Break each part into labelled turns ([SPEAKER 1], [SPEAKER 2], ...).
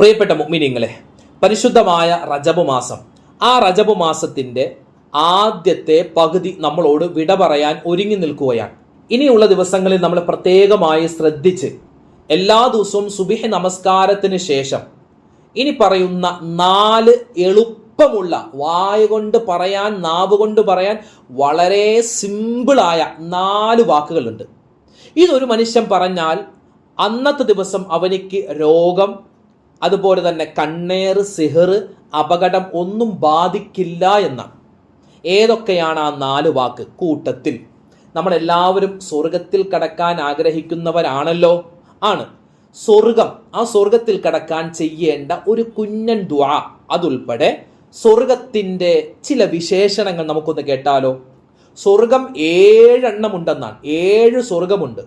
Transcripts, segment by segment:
[SPEAKER 1] പ്രിയപ്പെട്ട മുഅ്മിനീങ്ങളെ പരിശുദ്ധമായ റജബ് മാസം. ആ റജബ് മാസത്തിന്റെ ആദ്യത്തെ പകുതി നമ്മളോട് വിട പറയാൻ ഒരുങ്ങി നിൽക്കുകയാണ്. ഇനിയുള്ള ദിവസങ്ങളിൽ നമ്മൾ പ്രത്യേകമായി ശ്രദ്ധിച്ച് എല്ലാ ദിവസവും സുബിഹ് നമസ്കാരത്തിന് ശേഷം ഇനി പറയുന്ന നാല് എളുപ്പമുള്ള വായ കൊണ്ട് പറയാൻ നാവ് കൊണ്ട് പറയാൻ വളരെ സിമ്പിളായ നാല് വാക്കുകളുണ്ട്. ഇതൊരു മനുഷ്യൻ പറഞ്ഞാൽ അന്നത്തെ ദിവസം അവനിക്ക് രോഗം അതുപോലെ തന്നെ കണ്ണേറ് സിഹർ അപകടം ഒന്നും ബാധിക്കില്ല എന്നാണ്. ഏതൊക്കെയാണ് ആ നാല് വാക്ക്? കൂട്ടത്തിൽ. നമ്മളെല്ലാവരും സ്വർഗത്തിൽ കടക്കാൻ ആഗ്രഹിക്കുന്നവരാണല്ലോ. ആണ്. സ്വർഗം. ആ സ്വർഗത്തിൽ കടക്കാൻ ചെയ്യേണ്ട ഒരു കുഞ്ഞൻ ദ്വാ അതുൾപ്പെടെ സ്വർഗത്തിന്റെ ചില വിശേഷണങ്ങൾ നമുക്കൊന്ന് കേട്ടാലോ? സ്വർഗം ഏഴെണ്ണം ഉണ്ടെന്നാണ്. ഏഴ് സ്വർഗമുണ്ട്.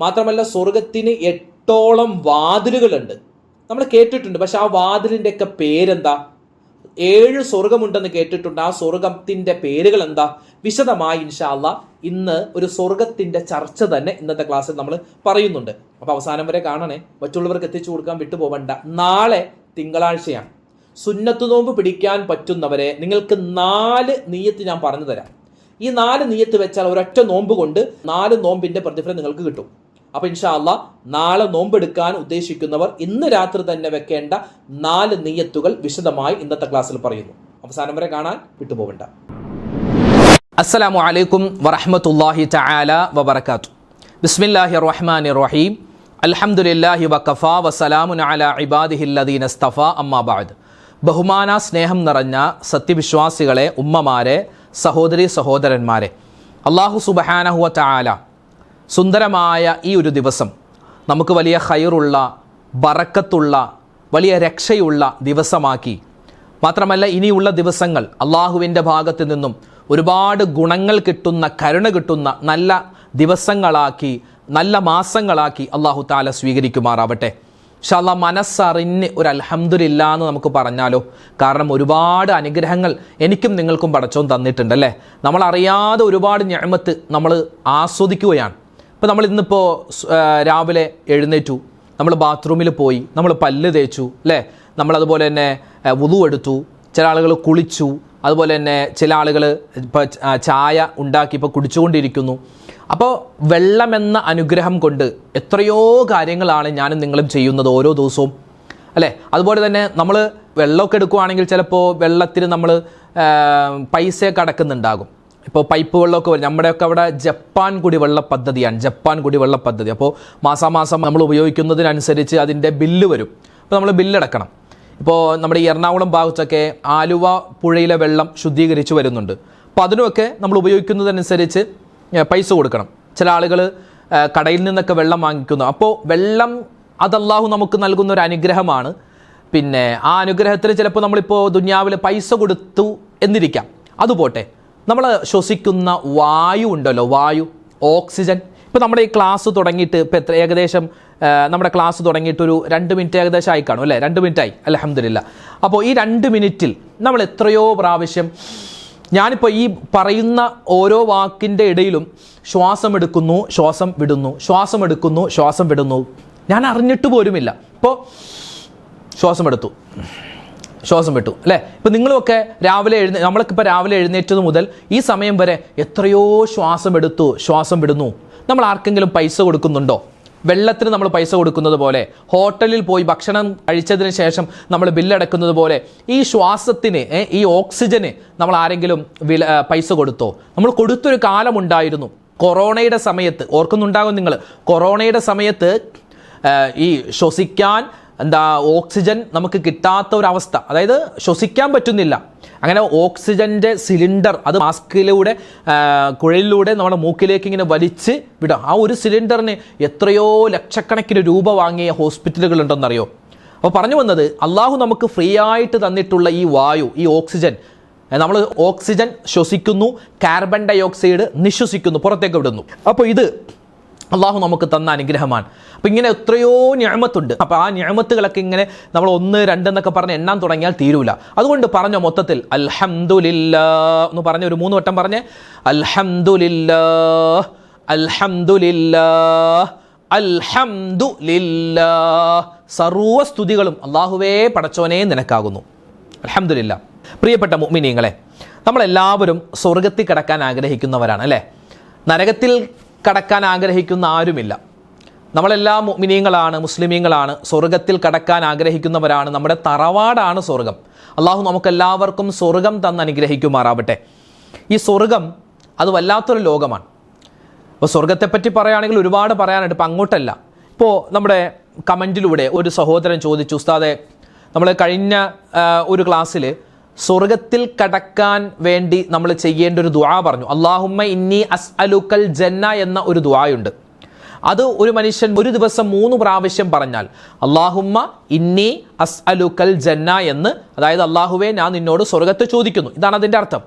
[SPEAKER 1] മാത്രമല്ല സ്വർഗത്തിന് എട്ടോളം വാതിലുകളുണ്ട്. നമ്മൾ കേട്ടിട്ടുണ്ട്. പക്ഷെ ആ വാതിലിന്റെ ഒക്കെ പേരെന്താ? ഏഴ് സ്വർഗമുണ്ടെന്ന് കേട്ടിട്ടുണ്ട്. ആ സ്വർഗത്തിന്റെ പേരുകൾ എന്താ വിശദമായി ഇൻഷാല്ല ഇന്ന് ഒരു സ്വർഗത്തിന്റെ ചർച്ച തന്നെ ഇന്നത്തെ ക്ലാസ്സിൽ നമ്മൾ പറയുന്നുണ്ട്. അപ്പോൾ അവസാനം വരെ കാണണേ. മറ്റുള്ളവർക്ക് എത്തിച്ചു കൊടുക്കാൻ വിട്ടുപോകണ്ട നാളെ തിങ്കളാഴ്ചയാണ്. സുന്നത്ത് നോമ്പ് പിടിക്കാൻ പറ്റുന്നവരെ നിങ്ങൾക്ക് നാല് നീയത്ത് ഞാൻ പറഞ്ഞു തരാം. ഈ നാല് നീയത്ത് വെച്ചാൽ ഒരൊറ്റ നോമ്പ് കൊണ്ട് നാല് നോമ്പിന്റെ പ്രതിഫലം നിങ്ങൾക്ക് കിട്ടും. അപ്പൊ ഇൻഷാല്ല നാളെ നോമ്പെടുക്കാൻ ഉദ്ദേശിക്കുന്നവർ ഇന്ന് രാത്രി തന്നെ വെക്കേണ്ട നാല് നീയത്തുകൾ വിശദമായി ഇന്നത്തെ ക്ലാസ്സിൽ പറയുന്നു. അവസാനം വരെ കാണാൻ വിട്ടുപോകണ്ട. അസ്സലാമു അലൈക്കും വറഹമത്തല്ലാഹി തആല വബറകാത്തു. ബിസ്മില്ലാഹി റഹ്മാൻ റഹീം. അൽഹംദുലില്ലാഹി വഖഫ വസലാമുൻ അല ഇബാദിഹില്ലദീന സ്തഫ അമ്മാബാദ് ബഹുമാന സ്നേഹം നിറഞ്ഞ സത്യവിശ്വാസികളെ ഉമ്മമാരെ സഹോദരി സഹോദരന്മാരെ അള്ളാഹു സുബഹാനഹുവ തആല സുന്ദരമായ ഈ ഒരു ദിവസം നമുക്ക് വലിയ ഹൈറുള്ള ബറക്കത്തുള്ള വലിയ രക്ഷയുള്ള ദിവസമാക്കി. മാത്രമല്ല ഇനിയുള്ള ദിവസങ്ങൾ അള്ളാഹുവിന്റെ ഭാഗത്ത് നിന്നും ഒരുപാട് ഗുണങ്ങൾ കിട്ടുന്ന കരുണ കിട്ടുന്ന നല്ല ദിവസങ്ങളാക്കി നല്ല മാസങ്ങളാക്കി അള്ളാഹു താല സ്വീകരിക്കുമാറാവട്ടെ. ഷാല്ല മനസ്സറിഞ്ഞ് ഒരു അൽഹംദുലില്ല എന്ന് നമുക്ക് പറഞ്ഞാലോ കാരണം ഒരുപാട് അനുഗ്രഹങ്ങൾ എനിക്കും നിങ്ങൾക്കും പടച്ചോൻ തന്നിട്ടുണ്ടല്ലേ നമ്മൾ അറിയാതെ ഒരുപാട് ഞാമത്ത് നമ്മൾ ആസ്വദിക്കുകയാണ്. ഇപ്പോൾ നമ്മൾ ഇന്നിപ്പോൾ രാവിലെ എഴുന്നേറ്റു. നമ്മൾ ബാത്റൂമിൽ പോയി. നമ്മൾ പല്ല് തേച്ചു അല്ലേ? നമ്മളതുപോലെ തന്നെ വുതു എടുത്തു. ചില ആളുകൾ കുളിച്ചു. അതുപോലെ തന്നെ ചില ആളുകൾ ഇപ്പോൾ ചായ ഉണ്ടാക്കി ഇപ്പോൾ കുടിച്ചുകൊണ്ടിരിക്കുന്നു. അപ്പോൾ വെള്ളമെന്ന അനുഗ്രഹം കൊണ്ട് എത്രയോ കാര്യങ്ങളാണ് ഞാനും നിങ്ങളും ചെയ്യുന്നത് ഓരോ ദിവസവും അല്ലേ? അതുപോലെ തന്നെ നമ്മൾ വെള്ളമൊക്കെ എടുക്കുവാണെങ്കിൽ ചിലപ്പോൾ വെള്ളത്തിന് നമ്മൾ പൈസയൊക്കെ അടക്കുന്നുണ്ടാകും. ഇപ്പോൾ പൈപ്പ് വെള്ളമൊക്കെ വരും. നമ്മുടെയൊക്കെ അവിടെ ജപ്പാൻ കുടിവെള്ള പദ്ധതിയാണ്. ജപ്പാൻ കുടിവെള്ള പദ്ധതി. അപ്പോൾ മാസാമാസം നമ്മൾ ഉപയോഗിക്കുന്നതിനനുസരിച്ച് അതിന്റെ ബില്ല് വരും. അപ്പോൾ നമ്മൾ ബില്ലടക്കണം. ഇപ്പോൾ നമ്മുടെ ഈ എറണാകുളം ഭാഗത്തൊക്കെ ആലുവ പുഴയിലെ വെള്ളം ശുദ്ധീകരിച്ച് വരുന്നുണ്ട്. അപ്പോൾ അതിനുമൊക്കെ നമ്മൾ ഉപയോഗിക്കുന്നതനുസരിച്ച് പൈസ കൊടുക്കണം. ചില ആളുകൾ കടയിൽ നിന്നൊക്കെ വെള്ളം വാങ്ങിക്കുന്നു. അപ്പോൾ വെള്ളം അത് നമുക്ക് നൽകുന്ന ഒരു അനുഗ്രഹമാണ്. പിന്നെ ആ അനുഗ്രഹത്തിന് ചിലപ്പോൾ നമ്മളിപ്പോൾ ദുന്യാവിൽ പൈസ കൊടുത്തു എന്നിരിക്കാം. അതുപോട്ടെ നമ്മൾ ശ്വസിക്കുന്ന വായു ഉണ്ടല്ലോ വായു ഓക്സിജൻ. ഇപ്പോൾ നമ്മുടെ ഈ ക്ലാസ് തുടങ്ങിയിട്ട് ഇപ്പോൾ എത്ര ഏകദേശം നമ്മുടെ ക്ലാസ് തുടങ്ങിയിട്ട് ഒരു രണ്ട് മിനിറ്റ് ഏകദേശം ആയി കാണും അല്ലേ? രണ്ട് മിനിറ്റ് ആയി അലഹമില്ല അപ്പോൾ ഈ രണ്ട് മിനിറ്റിൽ നമ്മൾ എത്രയോ പ്രാവശ്യം ഞാനിപ്പോൾ ഈ പറയുന്ന ഓരോ വാക്കിന്റെ ഇടയിലും ശ്വാസം എടുക്കുന്നു ശ്വാസം വിടുന്നു ശ്വാസം എടുക്കുന്നു ശ്വാസം വിടുന്നു. ഞാൻ അറിഞ്ഞിട്ട് പോലുമില്ല. ഇപ്പോൾ ശ്വാസം എടുത്തു. ശ്വാസം വിട്ടു അല്ലേ? ഇപ്പം നിങ്ങളുമൊക്കെ രാവിലെ എഴുന്നേ നമ്മൾക്കിപ്പോൾ രാവിലെ എഴുന്നേറ്റത് മുതൽ ഈ സമയം വരെ എത്രയോ ശ്വാസം എടുത്തു ശ്വാസം വിടുന്നു. നമ്മൾ ആർക്കെങ്കിലും പൈസ കൊടുക്കുന്നുണ്ടോ? വെള്ളത്തിന് നമ്മൾ പൈസ കൊടുക്കുന്നത് പോലെ ഹോട്ടലിൽ പോയി ഭക്ഷണം കഴിച്ചതിന് ശേഷം നമ്മൾ ബില്ലടക്കുന്നത് പോലെ ഈ ശ്വാസത്തിന് ഈ ഓക്സിജന് നമ്മൾ ആരെങ്കിലും വില പൈസ കൊടുത്തോ? നമ്മൾ കൊടുത്തൊരു കാലമുണ്ടായിരുന്നു കൊറോണയുടെ സമയത്ത് ഓർക്കുന്നുണ്ടാകും നിങ്ങൾ കൊറോണയുടെ സമയത്ത് ഈ ശ്വസിക്കാൻ എന്താ ഓക്സിജൻ നമുക്ക് കിട്ടാത്ത ഒരു അവസ്ഥ അതായത് ശ്വസിക്കാൻ പറ്റുന്നില്ല. അങ്ങനെ ഓക്സിജന്റെ സിലിണ്ടർ അത് മാസ്കിലൂടെ കുഴലിലൂടെ നമ്മുടെ മൂക്കിലേക്ക് ഇങ്ങനെ വലിച്ച് വിടാം ആ ഒരു സിലിണ്ടറിന് എത്രയോ ലക്ഷക്കണക്കിന് രൂപ വാങ്ങിയ ഹോസ്പിറ്റലുകൾ ഉണ്ടെന്നറിയോ അപ്പോൾ പറഞ്ഞു വന്നത് അള്ളാഹു നമുക്ക് ഫ്രീ ആയിട്ട് തന്നിട്ടുള്ള ഈ വായു ഈ ഓക്സിജൻ നമ്മൾ ഓക്സിജൻ ശ്വസിക്കുന്നു കാർബൺ ഡൈ ഓക്സൈഡ് നിശ്വസിക്കുന്നു പുറത്തേക്ക് വിടുന്നു. അപ്പോൾ ഇത് അള്ളാഹു നമുക്ക് തന്ന അനുഗ്രഹമാണ്. അപ്പം ഇങ്ങനെ എത്രയോ ഞാമത്തുണ്ട്. അപ്പോൾ ആ ഞാമത്തുകളൊക്കെ ഇങ്ങനെ നമ്മൾ ഒന്ന് രണ്ട് എന്നൊക്കെ പറഞ്ഞ് എണ്ണാൻ തുടങ്ങിയാൽ തീരൂല. അതുകൊണ്ട് പറഞ്ഞ മൊത്തത്തിൽ അൽഹംദുലില്ലാ എന്ന് പറഞ്ഞ ഒരു മൂന്ന് വട്ടം പറഞ്ഞ് അൽഹംദുലില്ലാ അൽഹംദുലില്ലാ അൽഹംദു സർവസ്തുതികളും സർവ സ്തുതികളും അള്ളാഹുവേ പടച്ചോനെ നിനക്കാകുന്നു. അൽഹംദുലില്ല പ്രിയപ്പെട്ട മുഅ്മിനീങ്ങളെ നമ്മളെല്ലാവരും സ്വർഗത്തിൽ കിടക്കാൻ ആഗ്രഹിക്കുന്നവരാണ് അല്ലേ? നരകത്തിൽ കടക്കാൻ ആഗ്രഹിക്കുന്ന ആരുമില്ല. നമ്മളെല്ലാ മുഅ്മിനീങ്ങളാണ് മുസ്ലിമീങ്ങളാണ് സ്വർഗത്തിൽ കടക്കാൻ ആഗ്രഹിക്കുന്നവരാണ്. നമ്മുടെ തറവാടാണ് സ്വർഗം അള്ളാഹു നമുക്കെല്ലാവർക്കും സ്വർഗം തന്ന് അനുഗ്രഹിക്കുമാറാവട്ടെ. ഈ സ്വർഗം അത് വല്ലാത്തൊരു ലോകമാണ്. അപ്പോൾ സ്വർഗത്തെപ്പറ്റി പറയുകയാണെങ്കിൽ ഒരുപാട് പറയാനുണ്ട് ഇപ്പം അങ്ങോട്ടല്ല. ഇപ്പോൾ നമ്മുടെ കമന്റിലൂടെ ഒരു സഹോദരൻ ചോദിച്ചു ഉസ്താദെ നമ്മൾ കഴിഞ്ഞ ഒരു ക്ലാസ്സിൽ സ്വർഗത്തിൽ കടക്കാൻ വേണ്ടി നമ്മൾ ചെയ്യേണ്ട ഒരു ദുആ പറഞ്ഞു. അള്ളാഹുമ്മ ഇന്നി അസ് അലുക്കൽ ജന്ന എന്ന ഒരു ദുആയുണ്ട്. അത് ഒരു മനുഷ്യൻ ഒരു ദിവസം മൂന്ന് പ്രാവശ്യം പറഞ്ഞാൽ അള്ളാഹുമ്മ ഇന്നി അസ് അലുക്കൽ ജന്ന എന്ന് അതായത് അള്ളാഹുവെ ഞാൻ നിന്നോട് സ്വർഗത്തെ ചോദിക്കുന്നു. ഇതാണ് അതിന്റെ അർത്ഥം.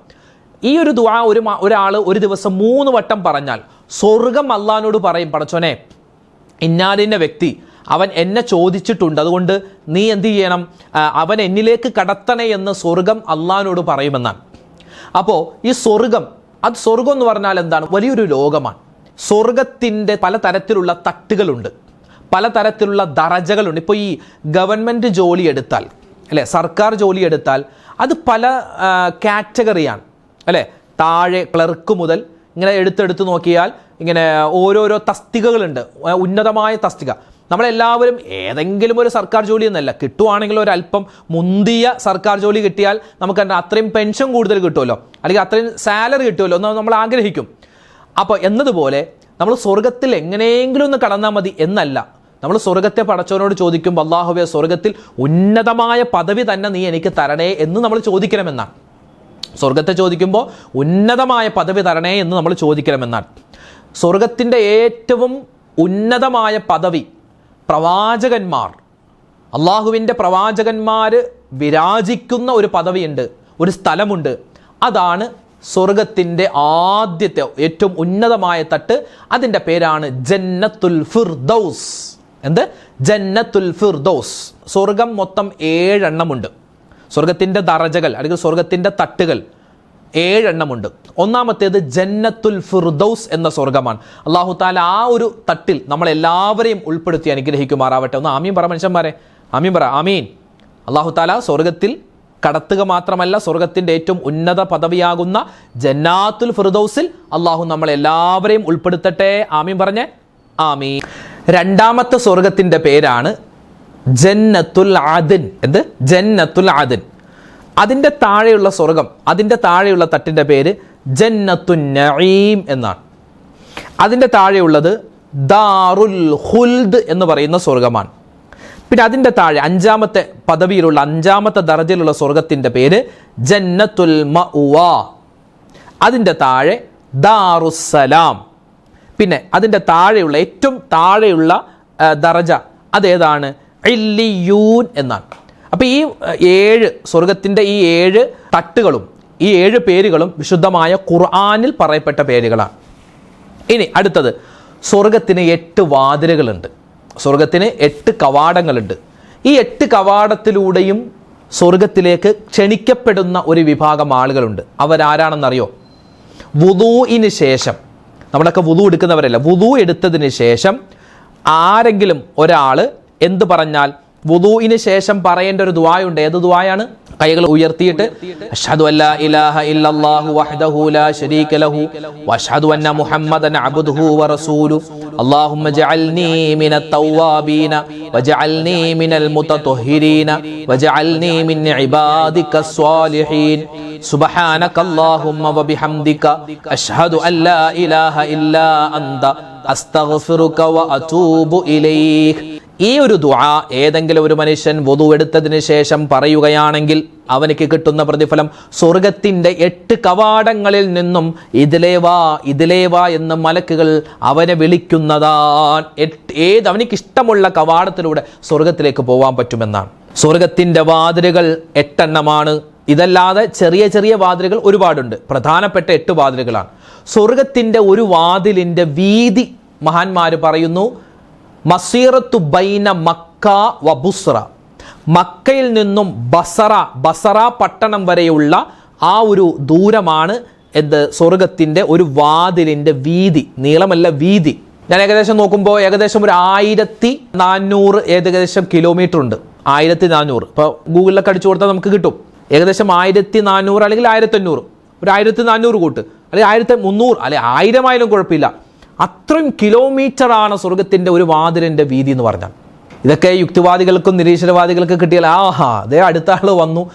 [SPEAKER 1] ഈ ഒരു ദുആ ഒരു ഒരാൾ ഒരു ദിവസം മൂന്ന് വട്ടം പറഞ്ഞാൽ സ്വർഗം അള്ളഹാനോട് പറയും പടച്ചോനെ ഇന്നാലിന്റെ വ്യക്തി അവൻ എന്നെ ചോദിച്ചിട്ടുണ്ട്. അതുകൊണ്ട് നീ എന്ത് ചെയ്യണം? അവൻ എന്നിലേക്ക് കടത്തണേ എന്ന് സ്വർഗം അള്ളഹാനോട് പറയുമെന്നാണ്. അപ്പോൾ ഈ സ്വർഗം അത് സ്വർഗം എന്ന് പറഞ്ഞാൽ എന്താണ്? വലിയൊരു ലോകമാണ്. സ്വർഗത്തിന്റെ പലതരത്തിലുള്ള തട്ടുകളുണ്ട്. പല തരത്തിലുള്ള ദറജകളുണ്ട്. ഇപ്പോൾ ഈ ഗവൺമെന്റ് ജോലി എടുത്താൽ അല്ലേ? സർക്കാർ ജോലി എടുത്താൽ അത് പല കാറ്റഗറിയാണ് അല്ലേ? താഴെ ക്ലർക്ക് മുതൽ ഇങ്ങനെ എടുത്തെടുത്ത് നോക്കിയാൽ ഇങ്ങനെ ഓരോരോ തസ്തികകളുണ്ട്. ഉന്നതമായ തസ്തിക. നമ്മളെല്ലാവരും ഏതെങ്കിലും ഒരു സർക്കാർ ജോലി എന്നല്ല കിട്ടുവാണെങ്കിൽ അല്പം മുന്തിയ സർക്കാർ ജോലി കിട്ടിയാൽ നമുക്ക് അത്രയും പെൻഷൻ കൂടുതൽ കിട്ടുമല്ലോ. അല്ലെങ്കിൽ അത്രയും സാലറി കിട്ടുമല്ലോ എന്ന് നമ്മൾ ആഗ്രഹിക്കും. അപ്പോൾ എന്നതുപോലെ നമ്മൾ സ്വർഗത്തിൽ എങ്ങനെയെങ്കിലും ഒന്ന് കടന്നാൽ മതി എന്നല്ല. നമ്മൾ സ്വർഗത്തെ പടച്ചവനോട് ചോദിക്കുമ്പോൾ അള്ളാഹുവെ സ്വർഗത്തിൽ ഉന്നതമായ പദവി തന്നെ നീ എനിക്ക് തരണേ എന്ന് നമ്മൾ ചോദിക്കണമെന്നാണ്. സ്വർഗത്തെ ചോദിക്കുമ്പോൾ ഉന്നതമായ പദവി തരണേ എന്ന് നമ്മൾ ചോദിക്കണമെന്നാണ്. സ്വർഗത്തിന്റെ ഏറ്റവും ഉന്നതമായ പദവി പ്രവാചകന്മാർ. അള്ളാഹുവിന്റെ പ്രവാചകന്മാർ വിരാജിക്കുന്ന ഒരു പദവിയുണ്ട് ഒരു സ്ഥലമുണ്ട്. അതാണ് സ്വർഗത്തിന്റെ ആദ്യത്തെ ഏറ്റവും ഉന്നതമായ തട്ട്. അതിന്റെ പേരാണ് ജന്നത്തുൽ ഫിർദൗസ്. എന്ത്? ജന്നത്തുൽ ഫിർദൗസ്. സ്വർഗം മൊത്തം ഏഴെണ്ണമുണ്ട്. സ്വർഗത്തിന്റെ ദറജകൾ അല്ലെങ്കിൽ സ്വർഗത്തിന്റെ തട്ടുകൾ ഏഴെണ്ണമുണ്ട്. ഒന്നാമത്തേത് ജന്നത്തുൽ ഫിർദൗസ് എന്ന സ്വർഗമാണ് അള്ളാഹു താല ആ ഒരു തട്ടിൽ നമ്മളെല്ലാവരെയും ഉൾപ്പെടുത്തി അനുഗ്രഹിക്കുമാറാവട്ടെ. ഒന്ന് ആമീൻ പറ മനുഷ്യന്മാരെ. ആമീൻ പറ. ആമീൻ. അള്ളാഹു താല സ്വർഗത്തിൽ കടത്തുക മാത്രമല്ല സ്വർഗത്തിന്റെ ഏറ്റവും ഉന്നത പദവിയാകുന്ന ജന്നാത്തുൽ ഫിർദൗസിൽ അള്ളാഹു നമ്മളെല്ലാവരെയും ഉൾപ്പെടുത്തട്ടെ. ആമീൻ പറഞ്ഞേ. ആമീൻ. രണ്ടാമത്തെ സ്വർഗത്തിന്റെ പേരാണ് ജന്നത്തുൽ ആദിൻ എന്ത്? ജന്നത്തുൽ ആദിൻ അതിന്റെ താഴെയുള്ള സ്വർഗം അതിന്റെ താഴെയുള്ള തട്ടിന്റെ പേര് ജന്നത്തുൻ നഈം എന്നാണ്. അതിന്റെ താഴെയുള്ളത് ദാറുൽ ഹുൽദ് എന്ന് പറയുന്ന സ്വർഗമാണ്. പിന്നെ അതിന്റെ താഴെ അഞ്ചാമത്തെ പദവിയിലുള്ള അഞ്ചാമത്തെ ദർജയിലുള്ള സ്വർഗത്തിന്റെ പേര് ജന്നത്തുൽ മഅ്വ അതിന്റെ താഴെ ദാറുസ്സലാം. പിന്നെ അതിന്റെ താഴെയുള്ള ഏറ്റവും താഴെയുള്ള ദർജ അതേതാണ്? ഇല്ലിയൂൻ എന്നാണ്. അപ്പോൾ ഈ ഏഴ് സ്വർഗത്തിന്റെ ഈ ഏഴ് തട്ടുകളും ഈ ഏഴ് പേരുകളും വിശുദ്ധമായ ഖുർആാനിൽ പറയപ്പെട്ട പേരുകളാണ്. ഇനി അടുത്തത് സ്വർഗത്തിന് എട്ട് വാതിലുകളുണ്ട്. സ്വർഗത്തിന് എട്ട് കവാടങ്ങളുണ്ട്. ഈ എട്ട് കവാടത്തിലൂടെയും സ്വർഗത്തിലേക്ക് ക്ഷണിക്കപ്പെടുന്ന ഒരു വിഭാഗം ആളുകളുണ്ട്. അവരാരാണെന്നറിയോ? വുദൂഇന് ശേഷം നമ്മളൊക്കെ വുദു എടുക്കുന്നവരല്ല വുദു എടുത്തതിന് ശേഷം ആരെങ്കിലും ഒരാൾ എന്ത് പറഞ്ഞാൽ വുദൂഇന് ശേഷം പറയേണ്ട ഒരു ദ്വായുണ്ട് ഏത് ദുആയാണ്? കൈകൾ ഉയർത്തിയിട്ട് അഷ്ഹദു അല്ലാ ഇലാഹ ഇല്ലല്ലാഹു വഹ്ദഹു ലാ ശരീക ലഹു വഅഷ്ഹദു അന്ന മുഹമ്മദൻ അബ്ദുഹു വറസൂലു അല്ലാഹുമ്മ ജഅൽനീ മിന തവ്വാബീന വജഅൽനീ മിനൽ മുതത്വഹിരീന വജഅൽനീ മിൻ ഇബാദിക സ്വാലിഹീൻ. സുബ്ഹാനക അല്ലാഹുമ്മ വബിഹംദിക അഷ്ഹദു അല്ലാ ഇലാഹ ഇല്ലാ അന്ത. അസ്തഗ്ഫിറുക വഅതൂബു ഇലൈക ഈ ഒരു ദുആ ഏതെങ്കിലും ഒരു മനുഷ്യൻ വധു എടുത്തതിന് ശേഷം പറയുകയാണെങ്കിൽ അവനിക്ക് കിട്ടുന്ന പ്രതിഫലം സ്വർഗത്തിന്റെ എട്ട് കവാടങ്ങളിൽ നിന്നും ഇതിലേ വാ ഇതിലേ വാ എന്ന് മലക്കുകൾ അവനെ വിളിക്കുന്നതാണ്. എട്ട് ഏത് അവനിക്ക് ഇഷ്ടമുള്ള കവാടത്തിലൂടെ സ്വർഗത്തിലേക്ക് പോകാൻ പറ്റുമെന്നാണ്. സ്വർഗത്തിന്റെ വാതിലുകൾ എട്ടെണ്ണമാണ്. ഇതല്ലാതെ ചെറിയ ചെറിയ വാതിലുകൾ ഒരുപാടുണ്ട്. പ്രധാനപ്പെട്ട എട്ട് വാതിലുകളാണ്. സ്വർഗത്തിന്റെ ഒരു വാതിലിന്റെ വീതി മഹാന്മാർ പറയുന്നു മസീറത്തു ബൈന മക്ക വ ബുസ്ര മക്കയിൽ നിന്നും ബസറ ബസറ പട്ടണം വരെയുള്ള ആ ഒരു ദൂരമാണ് എന്ത് സ്വർഗത്തിന്റെ ഒരു വാതിലിന്റെ വീതി നീളമല്ല വീതി. ഞാൻ ഏകദേശം നോക്കുമ്പോൾ ഏകദേശം ഒരു ആയിരത്തി നാനൂറ് ഏകദേശം കിലോമീറ്റർ ഉണ്ട്. ആയിരത്തി നാനൂറ് ഇപ്പോൾ ഗൂഗിളിലൊക്കെ അടിച്ചു കൊടുത്താൽ നമുക്ക് കിട്ടും. ഏകദേശം ആയിരത്തി നാനൂറ് അല്ലെങ്കിൽ ആയിരത്തി അഞ്ഞൂറ്. ഒരു ആയിരത്തി നാനൂറ് കൂട്ട്. അല്ലെങ്കിൽ ആയിരത്തി മുന്നൂറ്. അല്ലെ ആയിരം ആയാലും കുഴപ്പമില്ല. അത്രയും കിലോമീറ്ററാണ് സ്വർഗത്തിന്റെ ഒരു വാതിലിന്റെ വീതി എന്ന് പറഞ്ഞാൽ. ഇതൊക്കെ യുക്തിവാദികൾക്കും നിരീശ്വരവാദികൾക്കും കിട്ടിയാൽ ആഹാ അതേ അടുത്ത ആൾ വന്നു.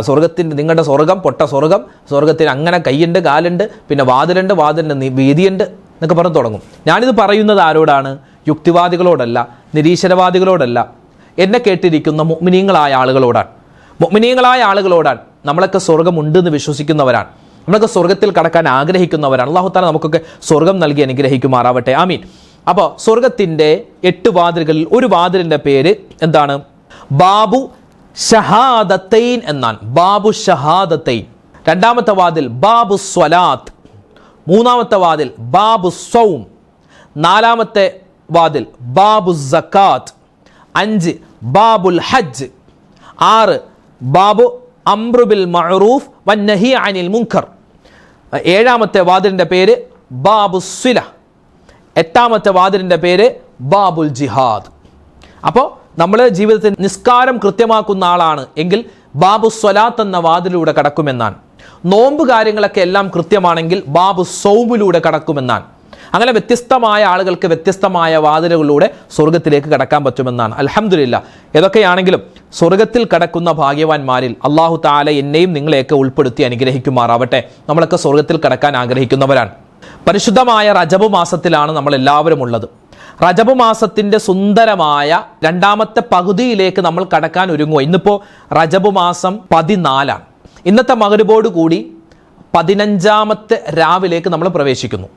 [SPEAKER 1] സ്വർഗത്തിന്റെ നിങ്ങളുടെ സ്വർഗം പൊട്ട സ്വർഗം. സ്വർഗത്തിന് അങ്ങനെ കൈയുണ്ട് കാലുണ്ട് പിന്നെ വാതിലുണ്ട് വാതിലിന്റെ വീതിയുണ്ട് എന്നൊക്കെ പറഞ്ഞു തുടങ്ങും. ഞാനിത് പറയുന്നത് ആരോടാണ്? യുക്തിവാദികളോടല്ല നിരീശ്വരവാദികളോടല്ല. എന്നെ കേട്ടിരിക്കുന്ന മുഗ്മിനീങ്ങളായ ആളുകളോടാണ്. മുഗ്മിനീങ്ങളായ ആളുകളോടാണ്. നമ്മളൊക്കെ സ്വർഗമുണ്ടെന്ന് വിശ്വസിക്കുന്നവരാണ്. നമ്മളൊക്കെ സ്വർഗത്തിൽ കടക്കാൻ ആഗ്രഹിക്കുന്നവരാണ്. അള്ളാഹു താല നമുക്കൊക്കെ സ്വർഗം നൽകി അനുഗ്രഹിക്കുമാറാവട്ടെ. ആമീൻ. അപ്പോൾ സ്വർഗത്തിന്റെ എട്ട് വാതിലുകളിൽ ഒരു വാതിലിന്റെ പേര് എന്താണ്? ബാബു ഷഹാദത്തൈൻ എന്നാണ്. ബാബു ഷഹാദത്തൈൻ. രണ്ടാമത്തെ വാതിൽ ബാബു സ്വലാത്ത്. മൂന്നാമത്തെ വാതിൽ ബാബു സൗം. നാലാമത്തെ വാതിൽ ബാബു സക്കാത്ത്. അഞ്ച് ബാബുൽ ഹജ്ജ്. ആറ് ബാബു അംറുബിൽ മഅറൂഫ് നഹി അനിൽ മുങ്കർ ഏഴാമത്തെ വാതിലിന്റെ പേര് ബാബു സില. എട്ടാമത്തെ വാതിലിന്റെ പേര് ബാബുൽ ജിഹാദ്. അപ്പോൾ നമ്മൾ ജീവിതത്തിൽ നിസ്കാരം കൃത്യമാക്കുന്ന ആളാണ് എങ്കിൽ ബാബു സ്വലാത്ത് എന്ന വാതിലൂടെ കടക്കുമെന്നാണ്. നോമ്പ് കാര്യങ്ങളൊക്കെ എല്ലാം കൃത്യമാണെങ്കിൽ ബാബു സൗമിലൂടെ കടക്കുമെന്നാണ്. അങ്ങനെ വ്യത്യസ്തമായ ആളുകൾക്ക് വ്യത്യസ്തമായ വാതിലുകളിലൂടെ സ്വർഗത്തിലേക്ക് കടക്കാൻ പറ്റുമെന്നാണ്. അലഹമില്ല ഏതൊക്കെയാണെങ്കിലും സ്വർഗത്തിൽ കടക്കുന്ന ഭാഗ്യവാന്മാരിൽ അള്ളാഹു താല എന്നെയും നിങ്ങളെയൊക്കെ ഉൾപ്പെടുത്തി അനുഗ്രഹിക്കുമാറാവട്ടെ. നമ്മളൊക്കെ സ്വർഗത്തിൽ കടക്കാൻ ആഗ്രഹിക്കുന്നവരാണ്. പരിശുദ്ധമായ റജബ് മാസത്തിലാണ് നമ്മൾ എല്ലാവരും ഉള്ളത്. റജബ് മാസത്തിന്റെ സുന്ദരമായ രണ്ടാമത്തെ പകുതിയിലേക്ക് നമ്മൾ കടക്കാൻ ഒരുങ്ങുക. ഇന്നിപ്പോൾ റജബ് മാസം പതിനാലാണ്. ഇന്നത്തെ മകരുബോട് കൂടി പതിനഞ്ചാമത്തെ രാവിലേക്ക് നമ്മൾ പ്രവേശിക്കുന്നു.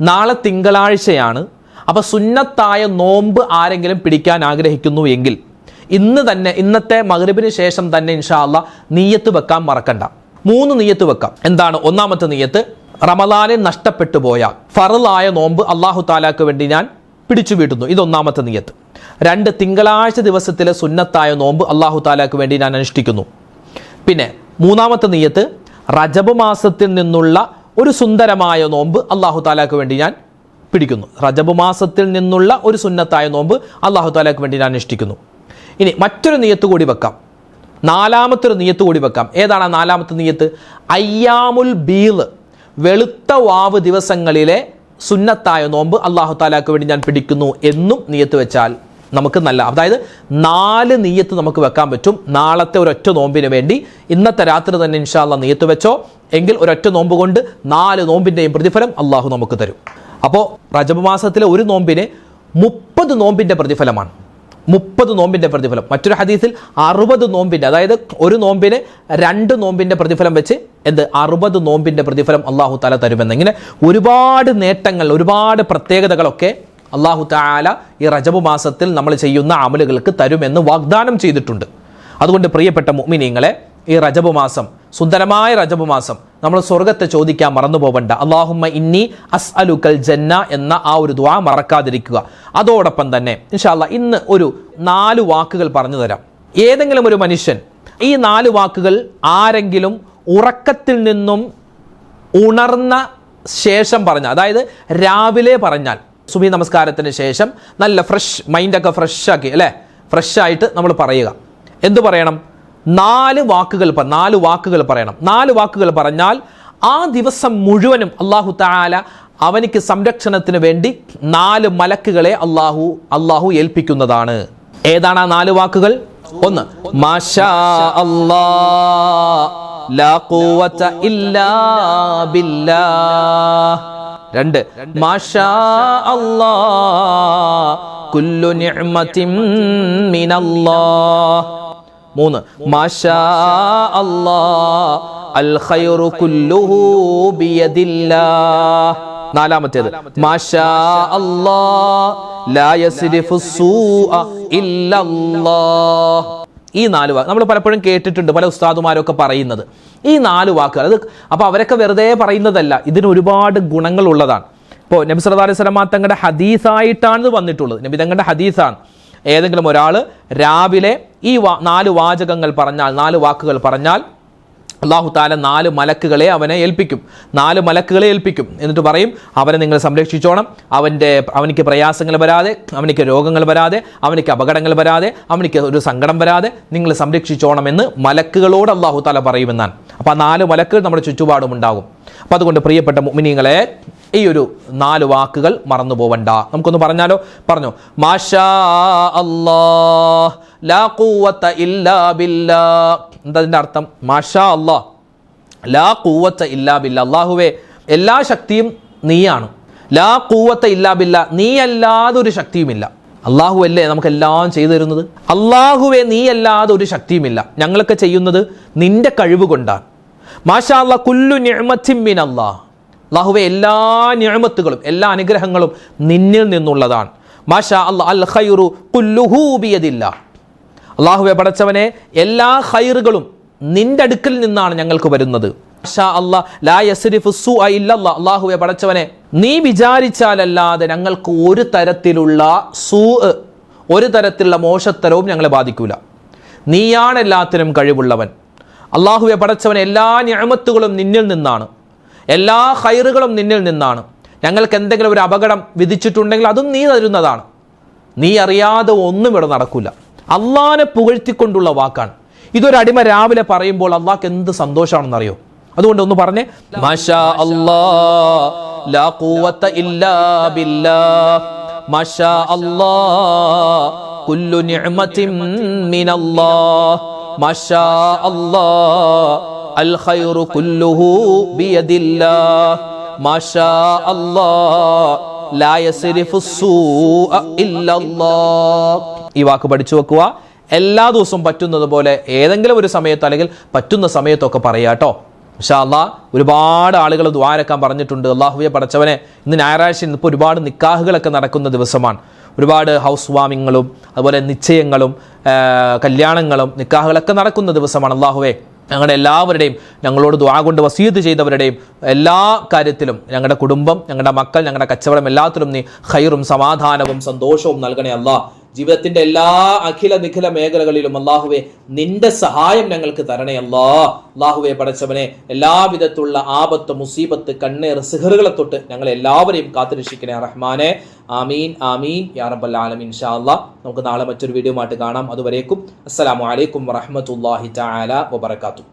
[SPEAKER 1] നാളെ തിങ്കളാഴ്ചയാണ്. അപ്പോൾ സുന്നത്തായ നോമ്പ് ആരെങ്കിലും പിടിക്കാൻ ആഗ്രഹിക്കുന്നു എങ്കിൽ ഇന്ന് തന്നെ ഇന്നത്തെ മകരബിന് ശേഷം തന്നെ ഇൻഷാല്ല നീയത്ത് വെക്കാൻ മറക്കണ്ട. മൂന്ന് നീയത്ത് വെക്കാം. എന്താണ്? ഒന്നാമത്തെ നീയത്ത് റമദാനെ നഷ്ടപ്പെട്ടു പോയ ഫറലായ നോമ്പ് അള്ളാഹു താലാക്ക് വേണ്ടി ഞാൻ പിടിച്ചു വീട്ടുന്നു. ഇതൊന്നാമത്തെ നീയത്ത്. രണ്ട് തിങ്കളാഴ്ച ദിവസത്തിലെ സുന്നത്തായ നോമ്പ് അള്ളാഹു താലാക്ക് വേണ്ടി ഞാൻ അനുഷ്ഠിക്കുന്നു. പിന്നെ മൂന്നാമത്തെ നീയത്ത് റജബ് മാസത്തിൽ നിന്നുള്ള ഒരു സുന്ദരമായ നോമ്പ് അള്ളാഹു താലാക്ക് വേണ്ടി ഞാൻ പിടിക്കുന്നു. റജബ് മാസത്തിൽ നിന്നുള്ള ഒരു സുന്നത്തായ നോമ്പ് അള്ളാഹു താലാക്ക് വേണ്ടി ഞാൻ അനുഷ്ഠിക്കുന്നു. ഇനി മറ്റൊരു നീയത്ത് കൂടി വെക്കാം. നാലാമത്തെ ഒരു നീയത്ത് കൂടി വെക്കാം. ഏതാണ് ആ നാലാമത്തെ നീയത്ത്? അയ്യാമുൽ ബീൾ വെളുത്ത വാവ് ദിവസങ്ങളിലെ സുന്നത്തായ നോമ്പ് അള്ളാഹു താലാക്ക് വേണ്ടി ഞാൻ പിടിക്കുന്നു എന്നും നീയത്ത് വെച്ചാൽ നമുക്ക് നല്ല അതായത് നാല് നീയത്ത് നമുക്ക് വെക്കാൻ പറ്റും. നാളത്തെ ഒരൊറ്റ നോമ്പിന് വേണ്ടി. ഇന്നത്തെ രാത്രി തന്നെ ഇൻഷാല്ല നീയത്ത് വെച്ചോ. എങ്കിൽ ഒരൊറ്റ നോമ്പ് കൊണ്ട് നാല് നോമ്പിന്റെയും പ്രതിഫലം അള്ളാഹു നമുക്ക് തരും. അപ്പോൾ റജബ് മാസത്തിലെ ഒരു നോമ്പിന് മുപ്പത് നോമ്പിന്റെ പ്രതിഫലമാണ്. മുപ്പത് നോമ്പിന്റെ പ്രതിഫലം. മറ്റൊരു ഹദീസിൽ അറുപത് നോമ്പിന്റെ അതായത് ഒരു നോമ്പിന് രണ്ട് നോമ്പിന്റെ പ്രതിഫലം വെച്ച് എന്ത്? അറുപത് നോമ്പിന്റെ പ്രതിഫലം അള്ളാഹു താല തരുമെന്ന്. ഇങ്ങനെ ഒരുപാട് നേട്ടങ്ങൾ ഒരുപാട് പ്രത്യേകതകളൊക്കെ അള്ളാഹു താല ഈ റജബ് മാസത്തിൽ നമ്മൾ ചെയ്യുന്ന അമലുകൾക്ക് തരുമെന്ന് വാഗ്ദാനം ചെയ്തിട്ടുണ്ട്. അതുകൊണ്ട് പ്രിയപ്പെട്ട മുഅ്മിനീങ്ങളെ ഈ റജബ് മാസം സുന്ദരമായ റജബ് മാസം നമ്മൾ സ്വർഗത്തെ ചോദിക്കാൻ മറന്നു പോവണ്ട. അള്ളാഹുമ്മ ഇന്നി അസ് അലുക്കൽ ജന്ന എന്ന ആ ഒരു ദ്വാ മറക്കാതിരിക്കുക. അതോടൊപ്പം തന്നെ ഇൻഷാല്ല ഇന്ന് ഒരു നാല് വാക്കുകൾ പറഞ്ഞു തരാം. ഏതെങ്കിലും ഒരു മനുഷ്യൻ ഈ നാല് വാക്കുകൾ ആരെങ്കിലും ഉറക്കത്തിൽ നിന്നും ഉണർന്ന ശേഷം പറഞ്ഞ അതായത് രാവിലെ പറഞ്ഞാൽ സുബി നമസ്കാരത്തിന് ശേഷം നല്ല ഫ്രഷ് മൈൻഡൊക്കെ ഫ്രഷാക്കി അല്ലേ? ഫ്രഷ് ആയിട്ട് നമ്മൾ പറയുക. എന്തു പറയണം? നാല് വാക്കുകൾ നാല് വാക്കുകൾ പറയണം. നാല് വാക്കുകൾ പറഞ്ഞാൽ ആ ദിവസം മുഴുവനും അള്ളാഹു താല അവനിക്ക് സംരക്ഷണത്തിന് വേണ്ടി നാല് മലക്കുകളെ അള്ളാഹു അള്ളാഹു ഏൽപ്പിക്കുന്നതാണ്. ഏതാണ് ആ നാല് വാക്കുകൾ? ഒന്ന് മാഷാ അല്ലാ ലാ ഇല്ലാ ബില്ലാഹ് രണ്ട്. മാഷാ കുല്ലു നിഅമതിൻ മൂന്ന്. മാഷാ അൽ ഖൈറു കുല്ലുഹു നാലാമത്തേത്. മാഷാ അല്ലാ ലാ യസ്രിഫു ഇല്ലല്ലാഹ്. ഈ നാല് വാക്ക് നമ്മൾ പലപ്പോഴും കേട്ടിട്ടുണ്ട് പല ഉസ്താദുമാരൊക്കെ പറയുന്നത്. ഈ നാല് വാക്കുകൾ അത് അപ്പോൾ അവരൊക്കെ വെറുതെ പറയുന്നതല്ല ഇതിന് ഒരുപാട് ഗുണങ്ങളുള്ളതാണ് ഇപ്പോൾ നബി സല്ലല്ലാഹു അലൈഹി വസല്ലമ തങ്ങളുടെ ഹദീസായിട്ടാണ് വന്നിട്ടുള്ളത്. നബി തങ്ങളുടെ ഹദീസാണ്. ഏതെങ്കിലും ഒരാൾ രാവിലെ ഈ നാല് വാചകങ്ങൾ പറഞ്ഞാൽ നാല് വാക്കുകൾ പറഞ്ഞാൽ അള്ളാഹു താല നാല് മലക്കുകളെ അവനെ ഏൽപ്പിക്കും. നാല് മലക്കുകളെ ഏൽപ്പിക്കും. എന്നിട്ട് പറയും അവനെ നിങ്ങൾ സംരക്ഷിച്ചോണം. അവന്റെ അവനിക്ക് പ്രയാസങ്ങൾ വരാതെ അവനിക്ക് രോഗങ്ങൾ വരാതെ അവനിക്ക് അപകടങ്ങൾ വരാതെ അവനിക്ക് ഒരു സങ്കടം വരാതെ നിങ്ങൾ സംരക്ഷിച്ചോണം എന്ന് മലക്കുകളോട് അള്ളാഹു താല പറയുമെന്നാണ്. അപ്പോൾ ആ നാല് മലക്കുകൾ നമ്മുടെ ചുറ്റുപാടും ഉണ്ടാകും. അപ്പോൾ അതുകൊണ്ട് പ്രിയപ്പെട്ട മുമിനിങ്ങളെ ഈ ഒരു നാല് വാക്കുകൾ മറന്നു പോവണ്ട. നമുക്കൊന്ന് പറഞ്ഞാലോ? പറഞ്ഞു മാഷാ അല്ലാ ലാ ഇല്ലാ ബില്ലാ. എന്താ അർത്ഥം? മാഷാ അള്ളാ ലാ കൂവത്ത ഇല്ലാ ബില്ല. അള്ളാഹുവേ എല്ലാ ശക്തിയും നീയാണ്. ലാ കൂവത്ത ഇല്ലാ ബില്ല. നീ അല്ലാതെ ഒരു ശക്തിയുമില്ല. അള്ളാഹു അല്ലേ നമുക്കെല്ലാം ചെയ്തു തരുന്നത് അള്ളാഹുവെ നീ അല്ലാതെ ഒരു ശക്തിയുമില്ല. ഞങ്ങളൊക്കെ ചെയ്യുന്നത് നിന്റെ കഴിവ് കൊണ്ടാണ്. മാഷാ അള്ളാ കുല്ലു നിഅമത്തിൻ അല്ലാഹ് അള്ളാഹുവെ എല്ലാ നിഅമത്തുകളും എല്ലാ അനുഗ്രഹങ്ങളും നിന്നിൽ നിന്നുള്ളതാണ്. മാഷാ അല്ലാ അൽ ഖൈറു കുല്ലുഹു ബിയദില്ലാ. അള്ളാഹുവെ പടച്ചവനെ എല്ലാ ഹൈറുകളും നിന്റെ അടുക്കൽ നിന്നാണ് ഞങ്ങൾക്ക് വരുന്നത്. അള്ളാഹുവെ പടച്ചവനെ നീ വിചാരിച്ചാലല്ലാതെ ഞങ്ങൾക്ക് ഒരു തരത്തിലുള്ള സൂ ഒരു തരത്തിലുള്ള മോശത്തരവും ഞങ്ങളെ ബാധിക്കൂല. നീയാണ് എല്ലാത്തിനും കഴിവുള്ളവൻ. അള്ളാഹുവെ പടച്ചവൻ എല്ലാ ഞാമത്തുകളും നിന്നിൽ നിന്നാണ്. എല്ലാ ഹൈറുകളും നിന്നിൽ നിന്നാണ്. ഞങ്ങൾക്ക് എന്തെങ്കിലും ഒരു അപകടം വിധിച്ചിട്ടുണ്ടെങ്കിൽ അതും നീ തരുന്നതാണ്. നീ അറിയാതെ ഒന്നും ഇവിടെ നടക്കില്ല അള്ളാനെ പുകഴ്ത്തിക്കൊണ്ടുള്ള വാക്കാണ്. ഇതൊരു അടിമ രാവിലെ പറയുമ്പോൾ അള്ളാഹ്ക്ക് എന്ത് സന്തോഷമാണെന്നറിയോ? അതുകൊണ്ട് ഒന്ന് പറഞ്ഞേ മാഷാ അല്ലാ ലാ ഖുവത ഇല്ലാ മാഷാ കുല്ലു നിഅമതിൻ മാഷാ അൽ ഖൈറു കുല്ലുഹു മാഷാ ലാ യസ്രിഫു ഈ വാക്ക് പഠിച്ചു വെക്കുക. എല്ലാ ദിവസവും പറ്റുന്നത് പോലെ ഏതെങ്കിലും ഒരു സമയത്ത് അല്ലെങ്കിൽ പറ്റുന്ന സമയത്തൊക്കെ പറയുക കേട്ടോ. അള്ളാ ഒരുപാട് ആളുകൾ ദ്വാരക്കാൻ പറഞ്ഞിട്ടുണ്ട്. അള്ളാഹുവിയെ പടച്ചവനെ ഇന്ന് ഞായറാഴ്ച ഇപ്പോൾ ഒരുപാട് നിക്കാഹുകളൊക്കെ നടക്കുന്ന ദിവസമാണ്. ഒരുപാട് ഹൗസ് വാമിങ്ങുകളും അതുപോലെ നിശ്ചയങ്ങളും കല്യാണങ്ങളും നിക്കാഹുകളൊക്കെ നടക്കുന്ന ദിവസമാണ് അള്ളാഹുവേ ഞങ്ങളുടെ എല്ലാവരുടെയും ഞങ്ങളോട് ദ്വാ കൊണ്ട് വസീത് ചെയ്തവരുടെയും എല്ലാ കാര്യത്തിലും ഞങ്ങളുടെ കുടുംബം ഞങ്ങളുടെ മക്കൾ ഞങ്ങളുടെ കച്ചവടം എല്ലാത്തിലും നീ ഖൈറും സമാധാനവും സന്തോഷവും നൽകണേ അല്ലാ ജീവിതത്തിന്റെ എല്ലാ അഖില നിഖില മേഖലകളിലും അള്ളാഹുവെ നിന്റെ സഹായം ഞങ്ങൾക്ക് തരണേ അല്ലാ. അള്ളാഹുവെ പടച്ചവനെ എല്ലാവിധത്തുള്ള ആപത്ത് മുസീബത്ത് കണ്ണേർ സിഹറുകളെ തൊട്ട് ഞങ്ങൾ എല്ലാവരെയും കാത്തുരക്ഷിക്കണേ റഹ്മാനെ. ആമീൻ ആമീൻ. യാ റബ്ബൽ ആലമീൻ ഇൻഷാ അല്ലാ നമുക്ക് നാളെ മറ്റൊരു വീഡിയോ ആയിട്ട് കാണാം. അതുവരേക്കും അസ്സലാമു അലൈക്കും വറഹ്മത്തുള്ളാഹി തആല വബറകാതുഹു.